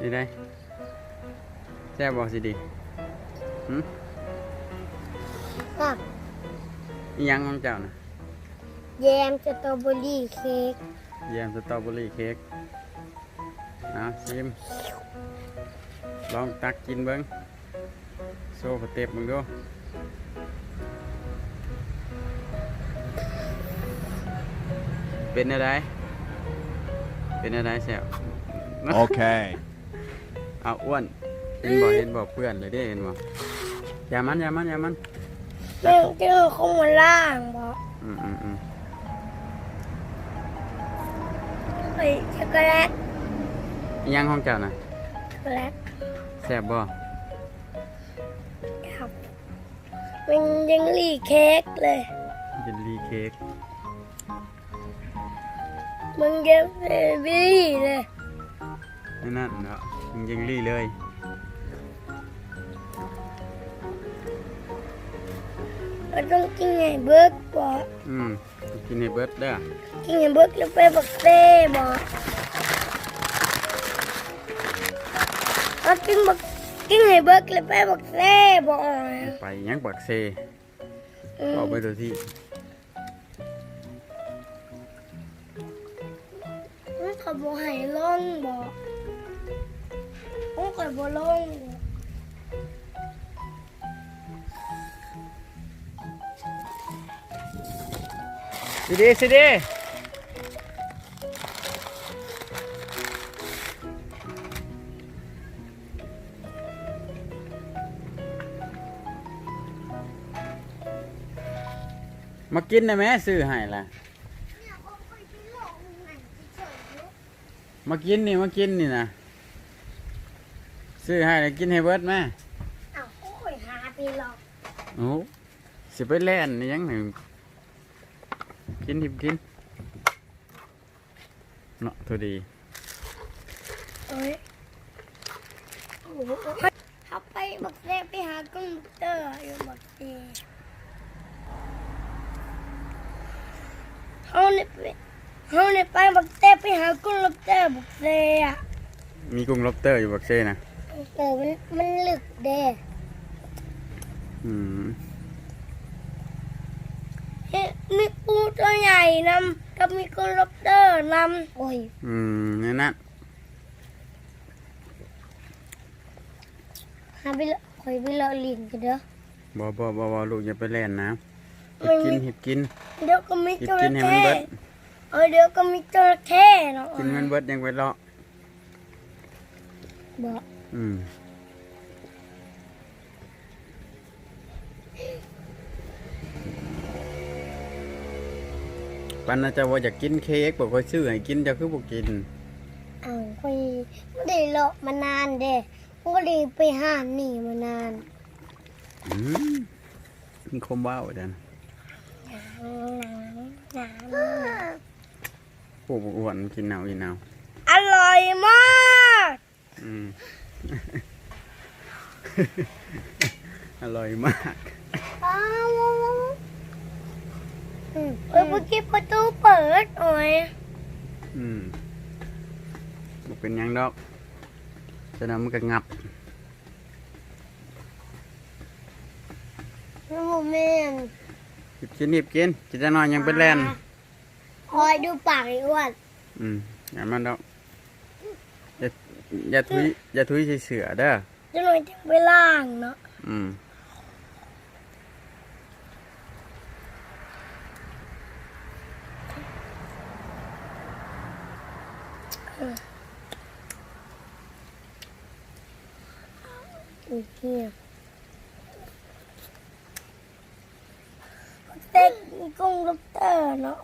นี่ได้แซ่บบอกสิดีหืมก็อิหยังของเจ้านะแยมสตรอเบอรี่เค้กแยมสตรอเบอรี่เค้กเอาชิม ลองตักกินเบิ้งโซ่สเต็ปมึงดูเป็นอะไร เป็นอะไรแซ่บ Okay. เอาอ้วนเห็นบ่เห็นบ่เพื่อนเลยเด้เห็นบ่อย่ามันอย่ามันอย่ามันแม่งเจอคงมาล่างบอกอืมอืมอืมเฮ้ยช็อกโกแลตอิหยังของเจ้านะช็อกโกแลตแซ่บบ่ครับ มันยังรีเค้กเลยเยลลี่เค้ก มันยังเบบี้เลยนั่นนั่นเนาะยังเยลลี่เลยมันต้องกินไงเบิร์กบอกอืมกินให้เบิดเด้อกินไงเบิร์กแล้วไปบักเซ่บอกเอากินบักกินไงเบิร์กแล้วไปบักเซ่บอกไปหยังบักเซอืมบอกไปตัวที่ มันขบให้ลงบอกมันขบลงบอกสิดีสิดีมากินได้ไหมซื้อให้ล่ะ มากินนี่มากินนี่นะซื้อให้แล้วกินให้เบิดไหมอ้าวโอ้ยหาไปหรอกโอ้สิไปแล่นนี่ยังหนึ่งกินหิบกินเนาะตัวดีเอ้ยโอ้โหเขาไปบักเซ่ไปหาคอมพิวเตอร์อยู่บักเซ่เขาเนี่ยไป เขาเนี่ยไปบักเซ่ไปหาคอมพิวเตอร์บักเซ่อะมีกุ้งล็อบสเตอร์อยู่บักเซ่นะเออมันมันลึกเด้อืมเฮ้ยมีปูตัวใหญ่นำกับมีคอมพิวเตอร์นำโอ้ยอืมนี่นนะหาไปละคอยไปละลินกันเด้อบอบอบอบอลูกอย่าไปแล่นนะหิมับนกินมีหิบกินเดี๋ยวก็มีหยิบจกิระนให้มันเข้ เบิด เออเดี๋ยวก็มีจระเข้เนาะกินมันเบิดยังไปเลาะบอกอืมปันน่าจะว่าอยากกินเค้กบอกว่าซื้อให้กินเจะคือบอกกินอ้าวคอยไม่ได้เลาะมานานเด้ไม่ได้ไปห้านนี่มานานอืมมีคมว้าวเดันหนาวหนาว ผู้อ้วนกินหนาวกินหนาวอร่อยมากอืมอร่อยมากอ้าวอืมเออเมื่อกี้ประตูเปิดโอ้ยอืมบ่เป็นหยังดอกฉะนั้นมันก็งับน้ำแม่นหยิบกินหยิบกินจะจะนอนยังเป็นแลน คอยดูปากไอ้อ้วนอืมอย่ามันดอกอย่าอย่าทุยอย่าทุยใส่เสือเด้อจะหน่อยถึงไปล่างเนาะอืมอีกทียเต็กกุ้งลูกเตอร์เนาะ